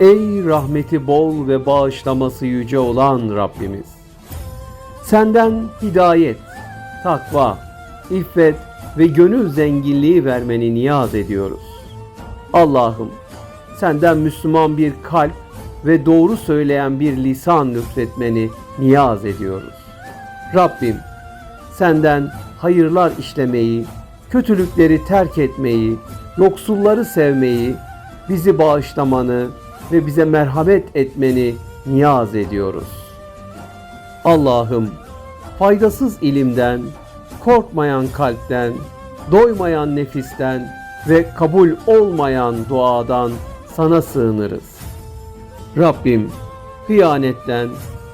Ey rahmeti bol ve bağışlaması yüce olan Rabbimiz! Senden hidayet, takva, iffet ve gönül zenginliği vermeni niyaz ediyoruz. Allah'ım senden Müslüman bir kalp ve doğru söyleyen bir lisan lütfetmeni niyaz ediyoruz. Rabbim senden hayırlar işlemeyi, kötülükleri terk etmeyi, yoksulları sevmeyi, bizi bağışlamanı ve bize merhamet etmeni niyaz ediyoruz. Allah'ım faydasız ilimden, korkmayan kalpten, doymayan nefisten ve kabul olmayan duadan sana sığınırız. Rabbim hıyanetten,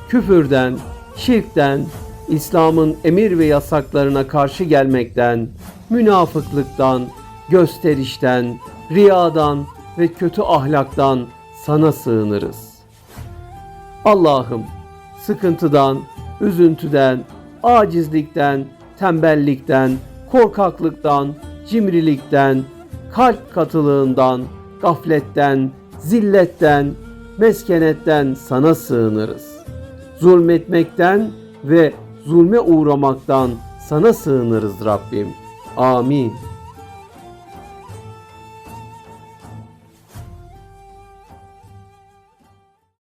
küfürden, şirkten, İslam'ın emir ve yasaklarına karşı gelmekten, münafıklıktan, gösterişten, riyadan ve kötü ahlaktan sana sığınırız. Allah'ım sıkıntıdan, üzüntüden, acizlikten, tembellikten, korkaklıktan, cimrilikten, kalp katılığından, gafletten, zilletten, meskenetten sana sığınırız. Zulmetmekten ve zulme uğramaktan sana sığınırız Rabbim. Amin.